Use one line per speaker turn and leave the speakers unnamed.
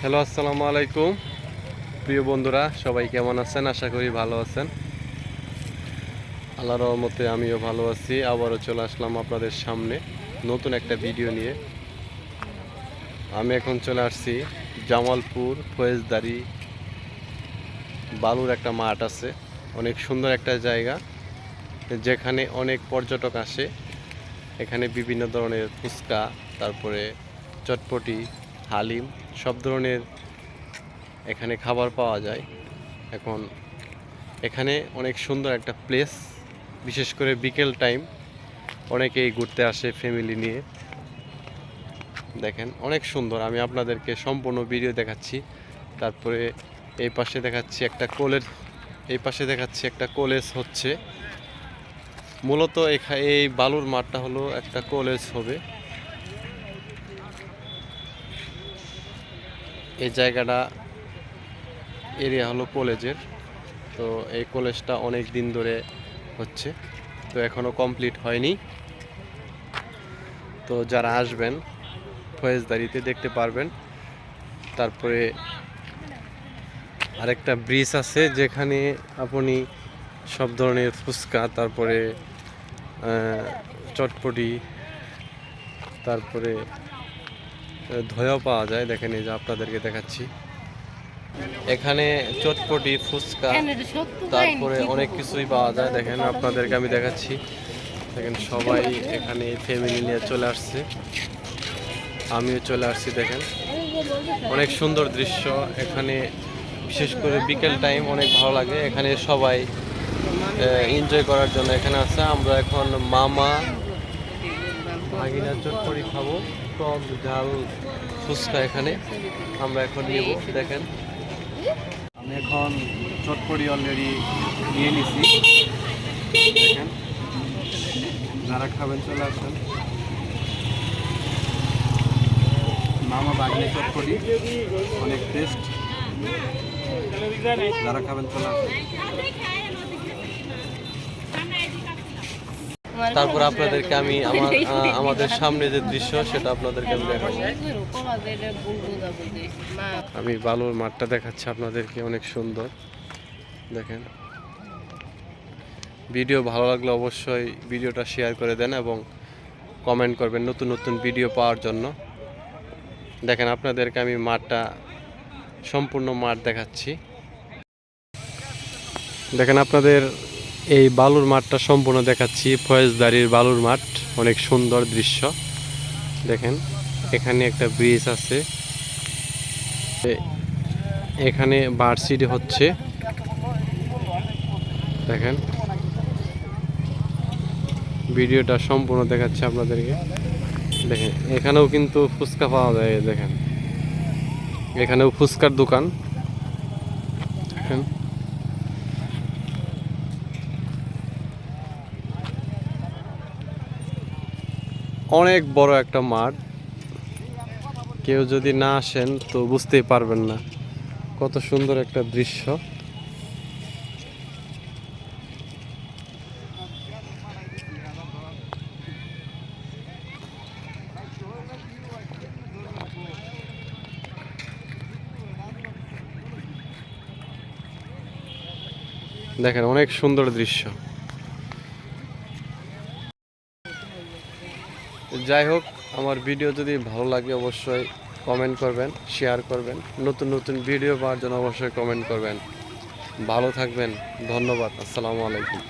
Hello আসসালামু আলাইকুম। প্রিয় বন্ধুরা, সবাই কেমন আছেন? আশা করি ভালো আছেন। আল্লাহর রহমতে আমিও ভালো আছি। আবারও চলে আসলাম আপনাদের সামনে নতুন একটা ভিডিও নিয়ে। আমি এখন চলে আসছি জামালপুর ফয়েজদারি বালুর একটা মাঠ আছে। অনেক সুন্দর একটা জায়গা, যেখানে অনেক পর্যটক আসে। এখানে বিভিন্ন ধরনের ফুচকা, তারপরে চটপটি, হালিম, সব ধরনের এখানে খাবার পাওয়া যায়। এখন এখানে অনেক সুন্দর একটা প্লেস বিশেষ করে বিকেল টাইম অনেকেই ঘুরতে আসে ফ্যামিলি নিয়ে। দেখেন, অনেক সুন্দর। আমি আপনাদেরকে সম্পূর্ণ ভিডিও দেখাচ্ছি। তারপরে এই পাশে দেখাচ্ছি একটা কোলের এই পাশে দেখাচ্ছি একটা কলেজ হচ্ছে। মূলত এই বালুর মাঠটা হলো একটা কলেজ হবে। এই জায়গাটা এরিয়া হলো কলেজের। তো এই কলেজটা অনেক দিন ধরে হচ্ছে। তো এখনও কমপ্লিট হয়নি। তো যারা আসবেন, ফয়েজদারিতে দেখতে পারবেন। তারপরে আরেকটা ব্রিজ আছে যেখানে আপনি সব ধরনের ফুচকা, তারপরে চটপটি, তারপরে ধোয়াও পাওয়া যায়। দেখেন এই যে আপনাদেরকে দেখাচ্ছি। এখানে চটপটি ফুচকা তারপরে অনেক কিছুই পাওয়া যায়। দেখেন আপনাদেরকে আমি দেখাচ্ছি। দেখেন সবাই এখানে ফ্যামিলি নিয়ে চলে আসছে। আমিও চলে আসছি দেখেন। অনেক সুন্দর দৃশ্য। এখানে বিশেষ করে বিকেল টাইম অনেক ভালো লাগে। এখানে সবাই এনজয় করার জন্য এখানে আছে। আমরা এখন মামা ভাগিনা চটপটি খাব। টক ঝাল ফুচকা এখানে। আমরা এখন নেব, দেখেন। আমি এখন চটপটি অলরেডি নিয়ে নিছি। দেখেন, যারা খাবেন চলে আসেন মামা বাগনি চটপটি, অনেক টেস্ট যারা খাবেন চলে আসেন তারপর আপনাদেরকে আমি আমার আমাদের সামনে যে দৃশ্য সেটা আপনাদেরকে আমি দেখাবো। আমি বালুর মাঠটা দেখাচ্ছি আপনাদেরকে অনেক সুন্দর। দেখেন। ভিডিও ভালো লাগলে অবশ্যই ভিডিওটা শেয়ার করে দেন এবং কমেন্ট করবেন নতুন নতুন ভিডিও পাওয়ার জন্য। দেখেন আপনাদেরকে আমি মাঠটা সম্পূর্ণ মাঠ দেখাচ্ছি। দেখেন আপনাদের এই বালুর মাঠটা সম্পূর্ণ দেখাচ্ছি। ফয়েজদারির বালুর মাঠ, অনেক সুন্দর দৃশ্য। দেখেন, এখানে একটা ব্রিজ আছে। এখানে ভার্সিটি হচ্ছে। দেখেন, ভিডিওটা সম্পূর্ণ দেখাচ্ছে আপনাদেরকে। দেখেন, এখানেও কিন্তু ফুচকা পাওয়া যায়, দেখেন। এখানেও ফুচকার দোকান। দেখেন। অনেক বড় একটা মাঠ। কেউ যদি না আসেন তো বুঝতেই পারবেন না কত সুন্দর একটা দৃশ্য। দেখেন, অনেক সুন্দর দৃশ্য। যাই হোক, আমার ভিডিও যদি ভালো লাগে অবশ্যই কমেন্ট করবেন শেয়ার করবেন। নতুন নতুন ভিডিও পাওয়ার জন্য অবশ্যই কমেন্ট করবেন। ভালো থাকবেন, ধন্যবাদ, আসসালামু আলাইকুম।